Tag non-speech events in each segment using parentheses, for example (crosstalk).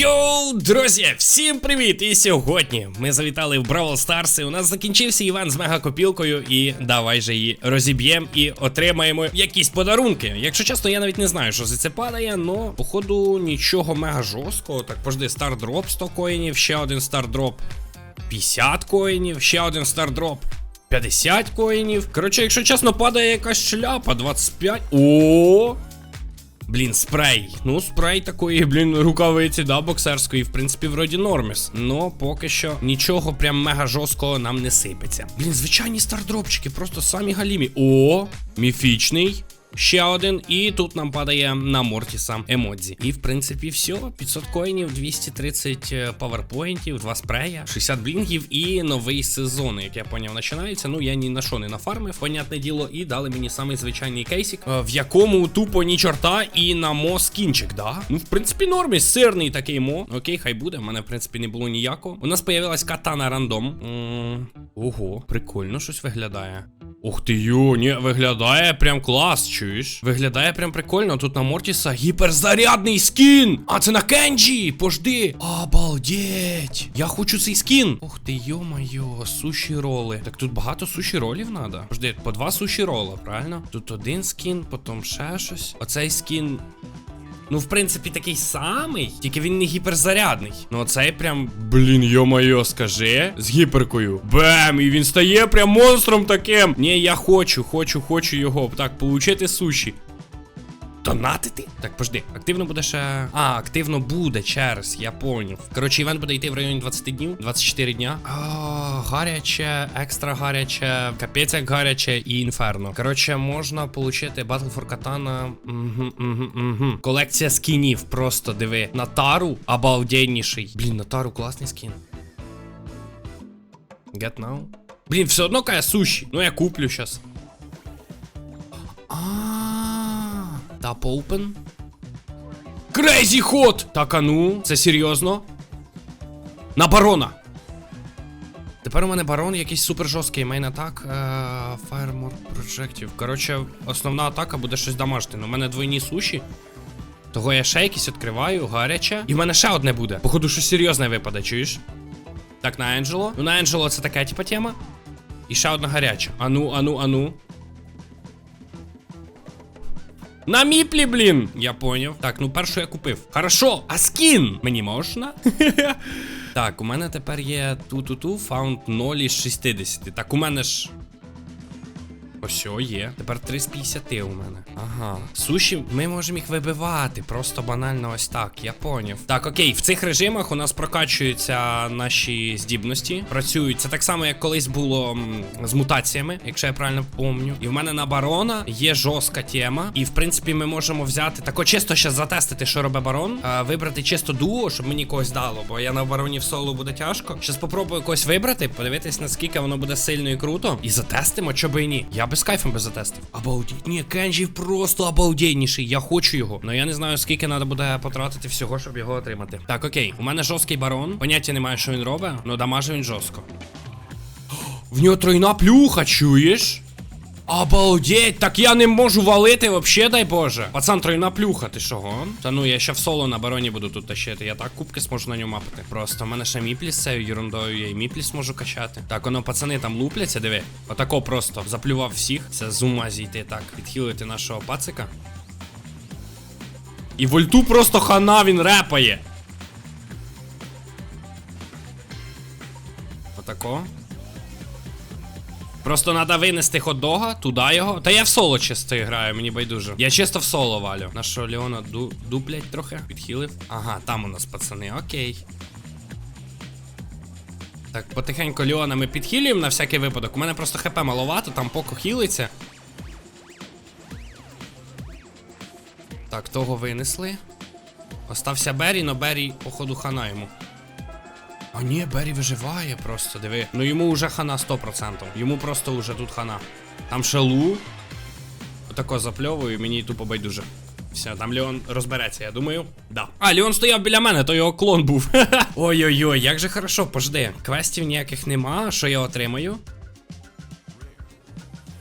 Йоу, друзі, всім привіт! І сьогодні ми завітали в Бравл Старс. У нас закінчився івент з мегакопілкою, і давай же її розіб'ємо і отримаємо якісь подарунки. Якщо чесно, я навіть не знаю, що за це падає, но походу нічого мега жорсткого. Так, пожди, стардроп 100 коїнів, ще один стардроп 50 коїнів, ще один стардроп. 50 коїнів. Коротше, якщо чесно, падає якась шляпа, 25. О! Блін, спрей. Ну, спрей такої, блін, рукавиці, да, боксерської, в принципі, вроді норміс. Но поки що нічого прям мега жорсткого нам не сипеться. Блін, звичайні стардропчики, просто самі галімі. О, міфічний. Ще один, і тут нам падає на Мортіса емодзі. І в принципі все. 500 коїнів, 230 паверпоінтів, 2 спрея, 60 блінгів і новий сезон, як я поняв, починається. Ну я ні на що не нафармив, понятне діло, і дали мені самий звичайний кейсик, е, в якому тупо ні чорта і на мо скінчик, да? Ну, в принципі, нормі, сирний такий мо. Окей, хай буде. У мене, в принципі, не було ніякого. У нас появилась катана рандом. М, Ого, прикольно щось виглядає. Ух ти йо, ні, виглядає прям клас, чуєш? Виглядає прям прикольно. Тут на Мортіса гіперзарядний скін. А це на Кенджі. Пожди. Обалдеть. Я хочу цей скін. Ух ти, йо-майо, суші роли. Так тут багато суші ролів надо. Пожди, по два суші рола, правильно? Тут один скін, потім ще щось. Оцей скін. Ну, в принципі, такий самий, тільки він не гіперзарядний. Ну, цей прям, блін, йо-моє, скажи, з гіперкою. Бем! І він стає прям монстром таким. Ні, я хочу, хочу, хочу його. Так, получити суші. Донатити? Так, пожди, активно буде ще. А, активно буде через, я поняв. Коротше, івент буде йти в районі 20 днів, 24 дня. А, гаряче, екстра гаряче, капець як гаряче і інферно. Коротше, можна отримати Battle for Katana. Угу, угу, угу. Колекція скінів, просто диви. Натару обалденніший. Блін, Натару класний скін. Get now. Блін, все одно каже суші. Ну я куплю щас. Тап open. Crazy hot! Так, а ну, це серйозно? На барона. Тепер у мене барон якийсь супер жорсткий мейн атак. Firemore Projective. Коротше, основна атака буде щось дамажити. Ну, у мене двойні суші. Того я ще якісь відкриваю, гаряче. І в мене ще одне буде. Походу, щось серйозне випаде, чуєш? Так, на Енджело. Ну, на Енджело це така, типа, тема. І ще одна гаряча. Ану, ану, ану. На міплі, блін! Я поняв. Так, ну першу я купив. Хорошо, а скін мені можна? (laughs) так, у мене тепер є ту-ту-ту, фаунд 0 із 60. Так, у мене ж. Ось є. Тепер 3 з 50 у мене. Ага. Суші, ми можемо їх вибивати. Просто банально ось так. Я поняв. Так, окей, в цих режимах у нас прокачуються наші здібності. Працюють. Це так само, як колись було м, з мутаціями, якщо я правильно помню. І в мене на барона є жорстка тема. І в принципі ми можемо взяти тако чисто ще затестити, що робить барон. А, вибрати чисто дуо, щоб мені когось дало. Бо я на бароні в соло буде тяжко. Щас попробую когось вибрати, подивитись, наскільки воно буде сильно і круто. І затестимо, що би і ні. Я без кайфом би затестив. Обалдіть. Ні, Кенджі просто обалденніший. Я хочу його. Но я не знаю, скільки треба буде потратити всього, щоб його отримати. Так, окей. У мене жорсткий барон. Поняття немає, що він робить, але дамаже він жорстко. В нього тройна плюха, чуєш? Обалдеть, так я не можу валити вообще, дай Боже. Пацан, тройна плюха, ти що, гон? Та ну я ще в соло на бароні буду тут тащити. Я так кубки зможу на ньому мапити. Просто в мене ще міпліс з ерундою, я і міпліс можу качати. Так, воно, пацани там лупляться, диви. Отако просто заплював всіх. Це з ума зійти. Так, відхилити нашого пацика. І вольту просто хана він репає. Отако. Просто треба винести хот-дога, туди його. Та я в соло чисто граю, мені байдуже. Я чисто в соло валю. Нашого Леона ду, дуплять трохи, підхилив. Ага, там у нас пацани, окей. Так, потихеньку Леона ми підхилюємо на всякий випадок. У мене просто хп маловато, там поко хілиться. Так, того винесли. Остався Беррі, но Беррі, походу, хана йому. А ні, Беррі виживає просто, диви. Ну йому вже хана 100%. Йому просто вже тут хана. Там шалу. Отако запльовую, мені тупо байдуже. Все, там Леон розбереться, я думаю. Да. А, Леон стояв біля мене, то його клон був. (laughs) Ой-ой-ой, як же хорошо, пожди. Квестів ніяких нема, що я отримаю.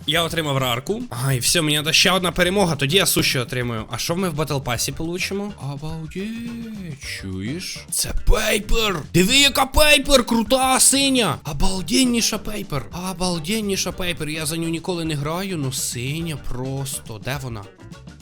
Я отримав рарку. Ай, все, мені треба ще одна перемога, тоді я суші отримую. А що ми в батл пасі получимо? Обалдеть, чуєш? Це пейпер! Диви, яка пейпер! Крута синя! Обалденніша пейпер! Обалденніша пейпер. Я за нього ніколи не граю, ну синя просто. Де вона?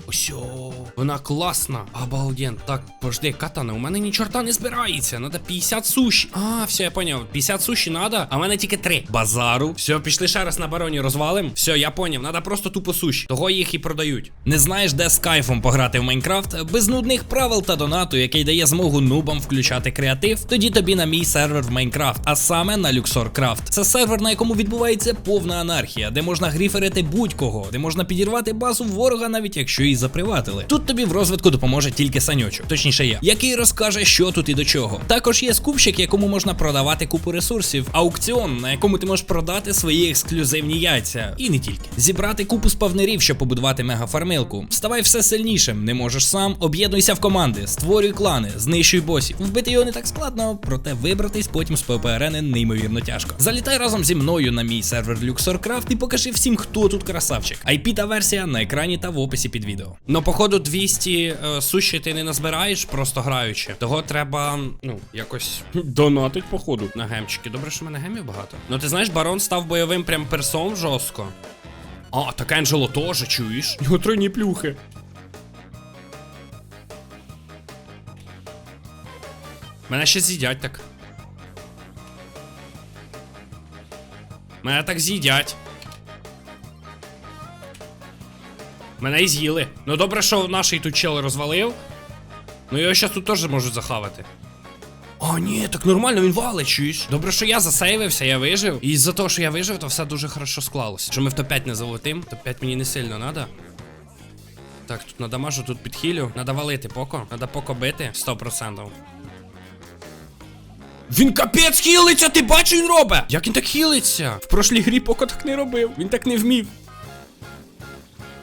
Осьо, вона класна. Обалден. Так, пожди, катана, у мене ні чорта не збирається. Надо 50 суші. А, все, я поняв. 50 суші надо, а в мене тільки 3. Базару. Все, пішли ще раз на бароні розвалим. Все, я поняв. Надо просто тупо суші. Того їх і продають. Не знаєш, де з кайфом пограти в Майнкрафт? Без нудних правил та донату, який дає змогу нубам включати креатив. Тоді тобі на мій сервер в Майнкрафт, а саме на Luxor Craft. Це сервер, на якому відбувається повна анархія, де можна гріферити будь-кого, де можна підірвати базу ворога, навіть якщо її заприватили. Тут тобі в розвитку допоможе тільки саньочок, точніше я, який розкаже, що тут і до чого. Також є скупщик, якому можна продавати купу ресурсів, аукціон, на якому ти можеш продати свої ексклюзивні яйця, і не тільки. Зібрати купу спавнерів, щоб побудувати мегафармилку. Ставай все сильнішим, не можеш сам, об'єднуйся в команди, створюй клани, знищуй босів. Вбити його не так складно, проте вибратись потім з ППРН неймовірно тяжко. Залітай разом зі мною на мій сервер LuxorCraft і покажи всім, хто тут красавчик. IP та версія на екрані та в описі під відео. Ну, походу, 200 е, суші ти не назбираєш, просто граючи. Того треба, ну, якось донатить, походу, на гемчики. Добре, що в мене гемів багато. Ну ти знаєш, барон став бойовим прям персом жорстко. А, так Енджело теж, чуєш? Його тройні плюхи. Мене ще з'їдять так. Мене так з'їдять. Мене і з'їли. Ну добре, що наш тут чел розвалив. Ну його зараз тут теж можуть захавати. А, ні, так нормально, він валить, чуєш? Добре, що я засейвився, я вижив. І з-за того, що я вижив, то все дуже хорошо склалося. Що ми в топ-5 не залетим, топ-5 мені не сильно надо. Так, тут надамажу, тут підхилю. Надо валити поко. Надо поко бити 100%. Він капець хілиться, ти бачиш, він робить! Як він так хілиться? В прошлій грі поко так не робив. Він так не вмів.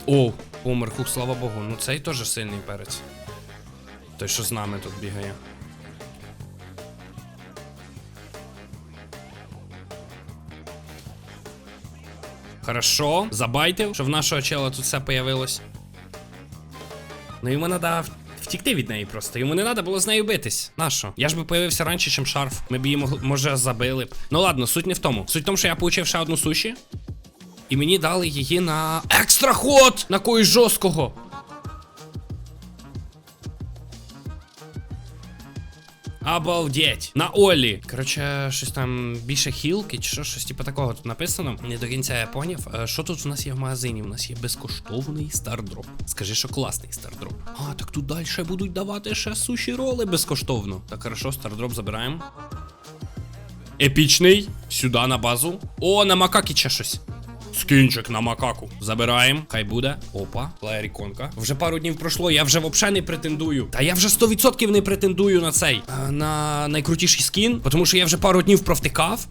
О, помер, хух, слава Богу. Ну цей теж сильний перець. Той, що з нами тут бігає. Хорошо, забайтив, що в нашого чела тут все появилось. Ну йому треба втікти від неї просто. Йому не треба було з нею битись. Нащо? Я ж би появився раніше, чим шарф. Ми б її може забили б. Ну ладно, суть не в тому. Суть в тому, що я получив ще одну суші. І мені дали її на екстра ход! На когось жорсткого. Обалдеть! На Олі. Коротше, щось там більше хілки, чи що, щось типу такого тут написано. Не до кінця я поняв. Е, Що тут в нас є в магазині? У нас є безкоштовний стардроп. Скажи, що класний стардроп. А, так тут далі будуть давати ще суші роли безкоштовно. Так, хорошо, стардроп забираємо. Епічний. Сюди на базу. О, на макакі ще щось. Скінчик на макаку. Забираємо. Хай буде. Опа, плеєр іконка. Вже пару днів пройшло, я вже взагалі не претендую. Та я вже 100% не претендую на цей. На найкрутіший скін. Тому що я вже пару днів провтикав.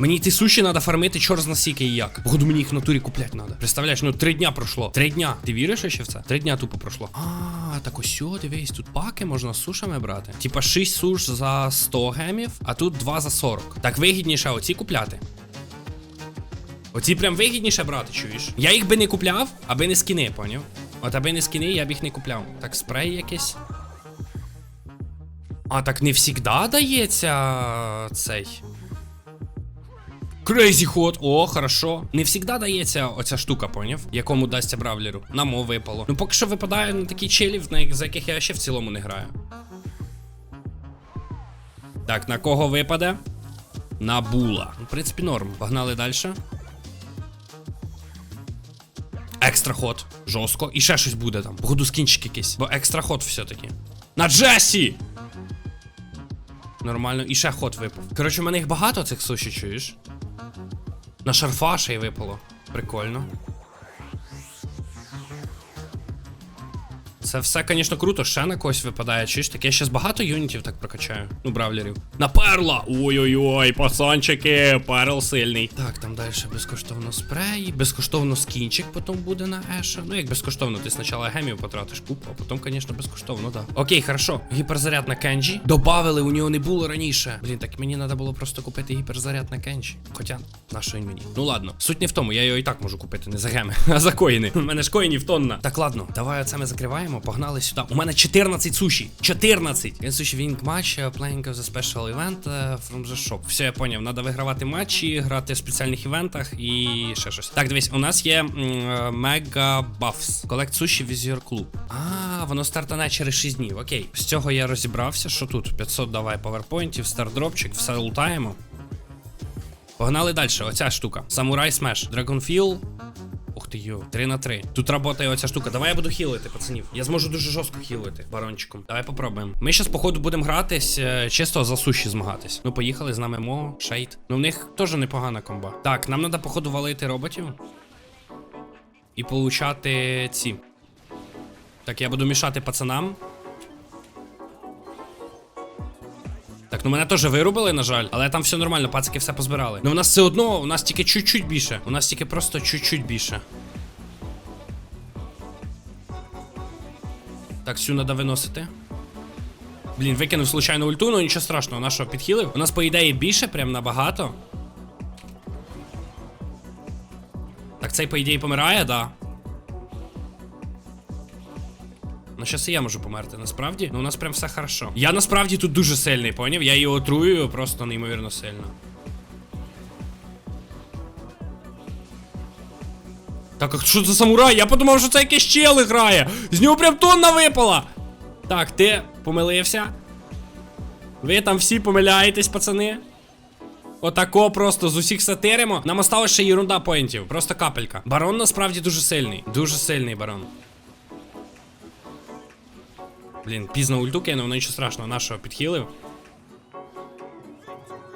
Мені ті суші треба фармити чор зна скільки і як. Походу мені їх в натурі купляти треба. Представляєш, ну три дня пройшло. Три дня. Ти віриш ще в це? Три дня тупо пройшло. А, так ось, о, дивись, тут паки можна з сушами брати. Типа 6 суш за 100 гемів, а тут 2 за 40. Так вигідніше оці купляти. Оці прям вигідніше брати, чуєш? Я їх би не купляв, аби не скіни, поняв? От аби не скіни, я б їх не купляв. Так, спрей якийсь. А, так не всігда дається цей. Крейзі ход. О, хорошо. Не всігда дається оця штука, поняв? Якому дасться бравлеру. Нам о випало. Ну поки що випадає на такі челів, за яких я ще в цілому не граю. Так, на кого випаде? На була. Ну, в принципі, норм. Погнали далі. Екстра ход. Жорстко. І ще щось буде там. Походу скінчик якийсь. Бо екстра ход все-таки. На Джесі! Нормально. І ще ход випав. Коротше, у мене їх багато цих суші, чуєш? На шарфа ще й випало. Прикольно. Це все, звісно, круто, ще на когось випадає. Чуєш, так я щас багато юнітів так прокачаю. Ну, бравлерів. На перла! Ой-ой-ой, пацанчики, перл сильний. Так, там далі безкоштовно спрей, безкоштовно скінчик потім буде на Еша. Ну, як безкоштовно, ти спочатку гемів потратиш купу, а потім, звісно, безкоштовно, да. Окей, хорошо. Гіперзаряд на Кенджі. Добавили, у нього не було раніше. Блін, так мені треба було просто купити гіперзаряд на Кенджі. Хоча, на що він мені? Ну ладно, суть не в тому, я його і так можу купити, не за геми, (laughs) а за коїни. У мене ж коїнів тонна. Так, ладно, давай оце ми закриваємо, погнали сюди. У мене 14 суші. 14! Він суші вінг матч, playing of the special event е, from the shop. Все, я поняв, треба вигравати матчі, грати в спеціальних івентах і ще щось. Так, дивись, у нас є Мега Buffs. Collect суші with your club. А, воно стартане через 6 днів. Окей. З цього я розібрався. Що тут? 500 давай поверпойнтів, стардропчик, все лутаємо. Погнали далі, оця штука. Самурай Смеш. Dragonfeel. Ух ти йо, 3 на 3. Тут працює оця штука. Давай я буду хілити, пацанів. Я зможу дуже жорстко хілити барончиком. Давай попробуємо. Ми зараз, походу, будемо гратись, е, чисто за суші змагатись. Ну, поїхали з нами Мо, Шейд. Ну, в них теж непогана комба. Так, нам треба, походу, валити роботів. І получати ці. Так, я буду мішати пацанам. Так, ну мене теж вирубили, на жаль, але там все нормально, пацики все позбирали. Ну у нас все одно, у нас тільки чуть-чуть більше. У нас тільки просто чуть-чуть більше. Цю треба виносити. Блін, викинув случайно ульту, ну нічого страшного, нашого підхилив. У нас, по ідеї, більше, прям набагато. Так, цей, по ідеї, помирає, да. Ну, щас і я можу померти, насправді. Ну, у нас прям все хорошо. Я насправді тут дуже сильний, поняв? Я його отрую просто неймовірно сильно. Так, а що це самурай? Я подумав, що це якийсь чел грає. З нього прям тонна випала. Так, ти помилився. Ви там всі помиляєтесь, пацани. Отако просто з усіх сатиримо. Нам осталось ще ерунда поінтів. Просто капелька. Барон насправді дуже сильний. Дуже сильний барон. Блін, пізно ульту кинув, ну нічого страшного, нашого підхилив.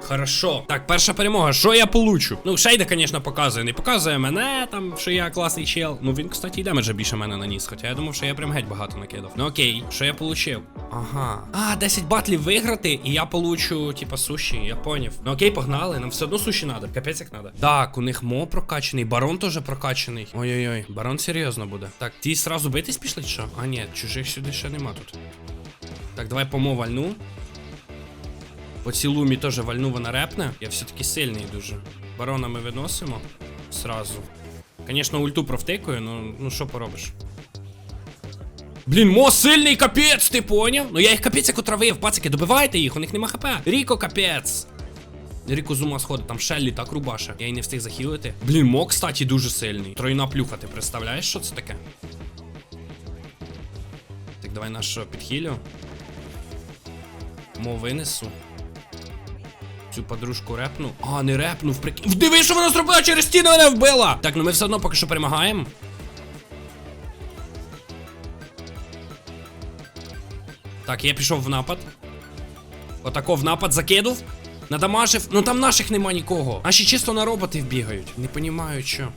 Хорошо. Так, перша перемога. Що я получу? Ну, Шейда, звісно, показує. Не показує мене, там, що я класний чел. Ну він, кстати, і демеджа більше мене наніс. Хоча я думав, що я прям геть багато накидав. Ну окей, що я получив? Ага. А, 10 батлів виграти, і я получу, типа, суші, я поняв. Ну окей, погнали, нам все одно суші надо. Капець як надо. Так, у них мо прокачаний, барон теж прокачаний. Ой-ой-ой, барон серйозно буде. Так, ті сразу битись пішли, чи що? А, ні, чужих сюди ще нема тут. Так, давай помо По цілумі теж вальну вона репне. Я все-таки сильний дуже. Барона ми виносимо сразу. Звісно, ульту провтикаю, ну ну що поробиш. Блін, мо сильний капець, ти поняв? Ну я їх капець як отравив, пацики, добивайте їх, у них нема хп. Ріко капець. Ріко зума сходить, там Шеллі так рубаше. Я й не встиг захилити. Блін, мо, кстати, дуже сильний. Тройна плюха, ти представляєш, що це таке? Так, давай нашого підхилю. Мо винесу. Цю подружку репну. А, не репнув, прикинь. Диви, що вона зробила через стіну мене вбила! Так, ну ми все одно поки що перемагаємо. Так, я пішов в напад. Отако в напад закинув. Надамажив. Ну там наших нема нікого. Наші чисто на роботів бігають. Не понімаю, що.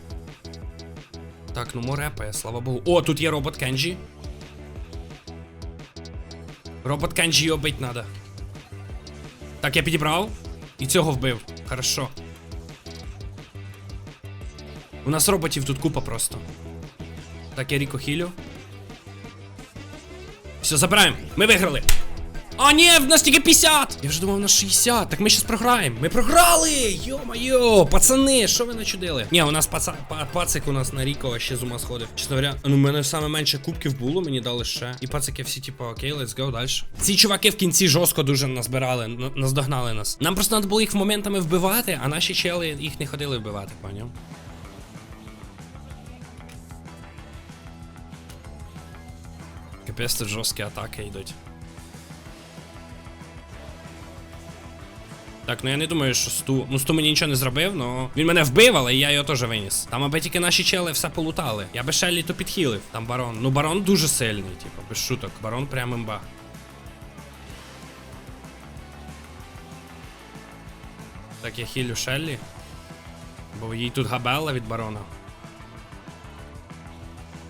Так, ну морепає, слава богу. О, тут є робот Кенджі. Робот Кенджі його бить надо. Так, я підібрав. І цього вбив. Хорошо. У нас роботів тут купа просто. Так, я Ріко хілю. Все, забираємо. Ми виграли. А, ні, в нас тільки 50! Я вже думав, у нас 60. Так ми щас програємо. Ми програли! Йо-майо, пацани, що ви начудили? Ні, у нас паца... па- пацик у нас на Ріко ще з ума сходив. Чесно говоря, ну в мене саме менше кубків було, мені дали ще. І пацики всі, типу, окей, let's go далі. Ці чуваки в кінці жорстко дуже назбирали, н- наздогнали нас. Нам просто треба було їх моментами вбивати, а наші чели їх не ходили вбивати, поняв? Капець тут жорсткі атаки йдуть. Так, ну я не думаю, що Сту. Ну, Сту мені нічого не зробив, но він мене вбив, але я його теж виніс. Там аби тільки наші чели все полутали. Я би Шеллі то підхилив. Там барон. Ну барон дуже сильний, типу, без шуток. Барон прям імба. Так, я хілю Шеллі. Бо їй тут габелла від барона.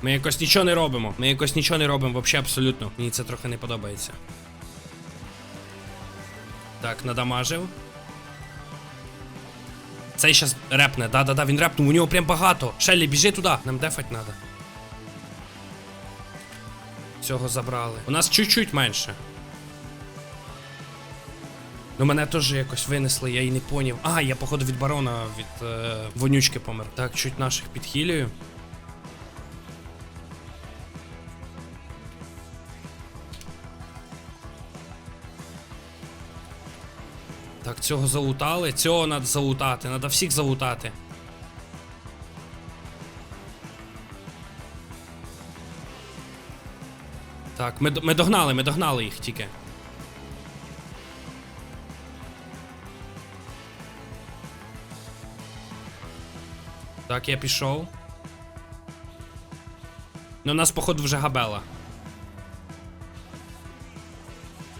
Ми якось нічого не робимо. Ми якось нічого не робимо, взагалі абсолютно. Мені це трохи не подобається. Так, надамажив. Цей щас репне, да-да-да, він репнув, у нього прям багато. Шеллі, біжи туди, нам дефать треба. Цього забрали. У нас чуть-чуть менше. Ну мене теж якось винесли, я і не поняв. А, я походу від барона від е, вонючки помер. Так, чуть наших підхилюю. Цього залутали, цього треба залутати, треба всіх залутати. Так, ми, ми догнали, ми догнали їх тільки. Так, я пішов. Ну, у нас, походу, вже габела.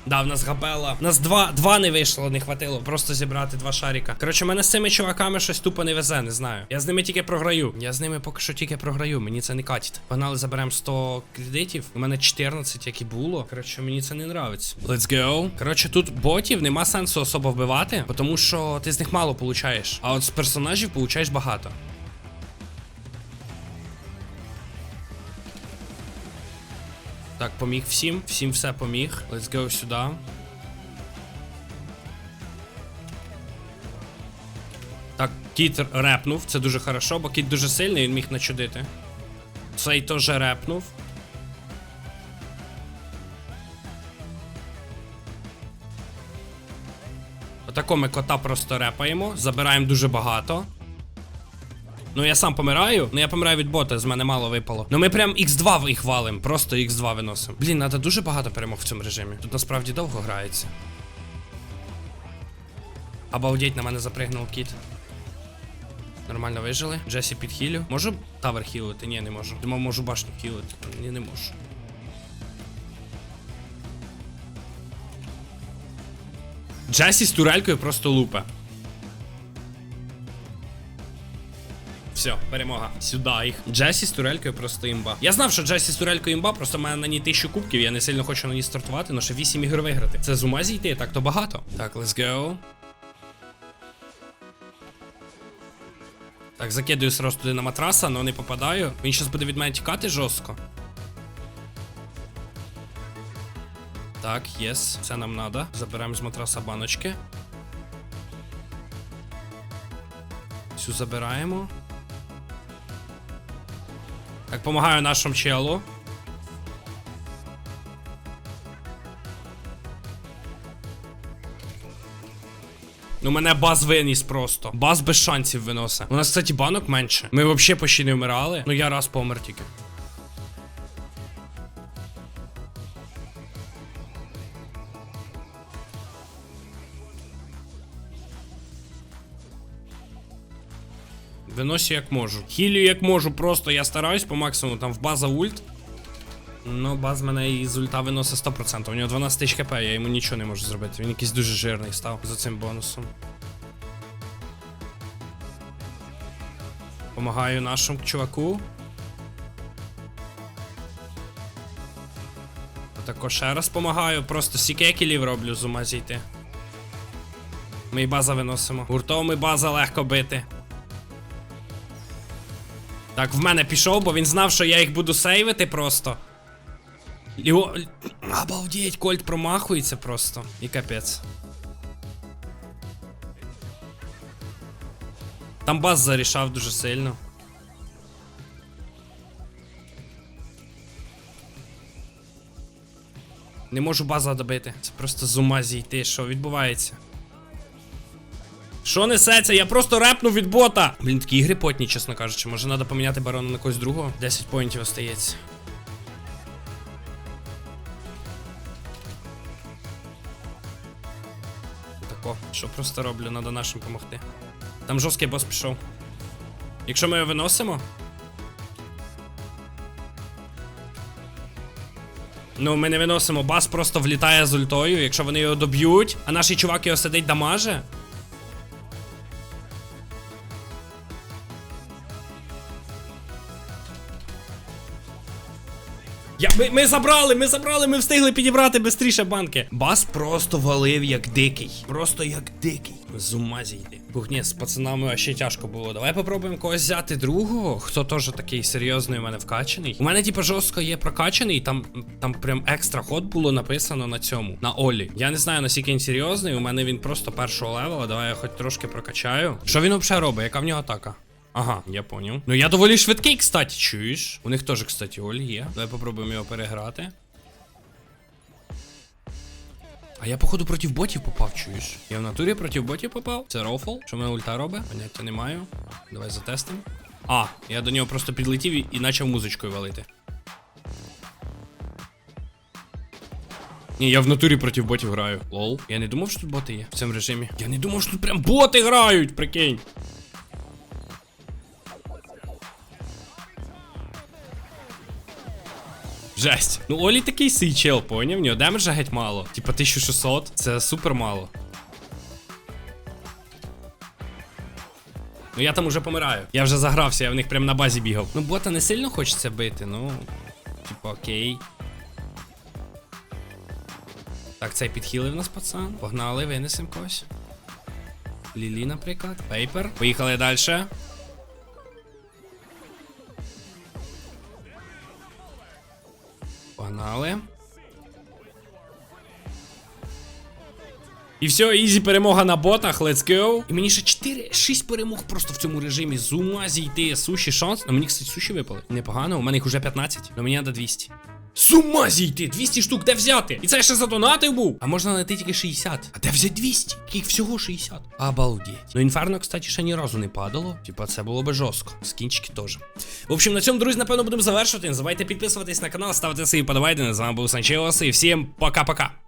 Да, в нас габела. У нас два, два не вийшло, не хватило. Просто зібрати два шарика. Коротше, мене з цими чуваками щось тупо не везе, не знаю. Я з ними тільки програю. Я з ними поки що тільки програю. Мені це не катить. Погнали, заберемо 100 кредитів. У мене 14, як і було. Коротше, мені це не нравиться. Let's go. Коротше, тут ботів нема сенсу особо вбивати, тому що ти з них мало получаєш. А от з персонажів получаєш багато. Так, поміг всім. Всім все поміг. Let's go сюди. Так, кіт репнув, це дуже хорошо, бо кіт дуже сильний, він міг начудити. Цей теж репнув. Отако ми кота просто репаємо, забираємо дуже багато. Ну я сам помираю, ну я помираю від бота, з мене мало випало. Ну ми прям X2 їх валим, просто X2 виносимо. Блін, треба дуже багато перемог в цьому режимі. Тут насправді довго грається. Обалдеть, на мене запригнув кіт. Нормально вижили. Джесі підхилю. Можу тавер хілити? Ні, не можу. Думав, можу башню хілити. Ні, не можу. Джесі з турелькою просто лупе. Все, перемога. Сюди їх. Джесі з турелькою просто імба. Я знав, що Джесі з турелькою імба, просто в мене на ній тисячу кубків, я не сильно хочу на ній стартувати, але ще 8 ігор виграти. Це з ума зійти, так то багато. Так, let's go. Так, закидую сразу туди на матраса, але не попадаю. Він зараз буде від мене тікати жорстко. Так, єс, це нам надо. Забираємо з матраса баночки. Цю забираємо. Так, помагаю нашому челу. Ну, мене баз виніс просто. Баз без шансів виносить. У нас, кстати, банок менше. Ми взагалі почти не вмирали. Ну я раз помер тільки. Виносю як можу. Хілю як можу, просто я стараюсь по максимуму там в база ульт. Ну, баз мене із ульта виносить 100%. У нього 12 тисяч хп, я йому нічого не можу зробити. Він якийсь дуже жирний став за цим бонусом. Помагаю нашому чуваку. Отако ще раз помагаю, просто сікекілів роблю з ума зійти. Ми база виносимо. Гуртом і база легко бити. Так, в мене пішов, бо він знав, що я їх буду сейвити просто. Його... Обалдеть, Кольт промахується просто. І капець. Там бас зарішав дуже сильно. Не можу база добити. Це просто з ума зійти. Що відбувається? Що несеться? Я просто репнув від бота. Блін, такі ігри потні, чесно кажучи. Може треба поміняти барона на когось другого? 10 поінтів остається. Тако, що просто роблю, треба нашим допомогти. Там жорсткий бос пішов. Якщо ми його виносимо. Ну, ми не виносимо, бас просто влітає з ультою. Якщо вони його доб'ють, а наш чувак його сидить дамаже. Ми, ми забрали, ми забрали, ми встигли підібрати швидше банки. Бас просто валив як дикий. Просто як дикий. З ума зійти. Ух, ні, з пацанами ще тяжко було. Давай попробуємо когось взяти другого, хто теж такий серйозний у мене вкачаний. У мене, типу, жорстко є прокачаний, там, там прям екстра ход було написано на цьому, на Олі. Я не знаю, наскільки він серйозний. У мене він просто першого левела. Давай я хоч трошки прокачаю. Що він взагалі робить? Яка в нього атака? Ага, я поняв. Ну я доволі швидкий, кстати, чуєш? У них теж, кстати, Олі є. Давай попробуємо його переграти. А я, походу, проти ботів попав, чуєш? Я в натурі проти ботів попав. Це рофл. Що мене ульта робить? Поняття не маю. Давай затестимо. А, я до нього просто підлетів і почав музичкою валити. Ні, я в натурі проти ботів граю. Лол. Я не думав, що тут боти є в цьому режимі. Я не думав, що тут прям боти грають, прикинь. Жесть. Ну, Олі такий сий чел, поняв? В нього демеджа геть мало. Типа 1600. Це супер мало. Ну я там уже помираю. Я вже загрався, я в них прям на базі бігав. Ну, бота не сильно хочеться бити, ну. Типа, окей. Так, цей підхилив нас, пацан. Погнали, винесемо когось. Лілі, наприклад. Пейпер. Поїхали далі. Погнали. І все, ізі перемога на ботах, let's go. І мені ще 4, 6 перемог просто в цьому режимі. З ума зійти. Суші шанс. Ну мені, кстати, суші випали. Непогано, у мене їх уже 15, але мені треба 200. З ума зійти! 200 штук, де взяти? І це ще задонатив був. А можна знайти тільки 60. А де взяти 200? Яких всього 60? Обалдеть. Ну інферно, кстати, ще ні разу не падало. Типа, це було би жорстко. Скінчики теж. В общем, на цьому, друзі, напевно, будемо завершувати. Не забувайте підписуватись на канал, ставити свої подавайдени. З вами був Санчеос, і всім пока-пока.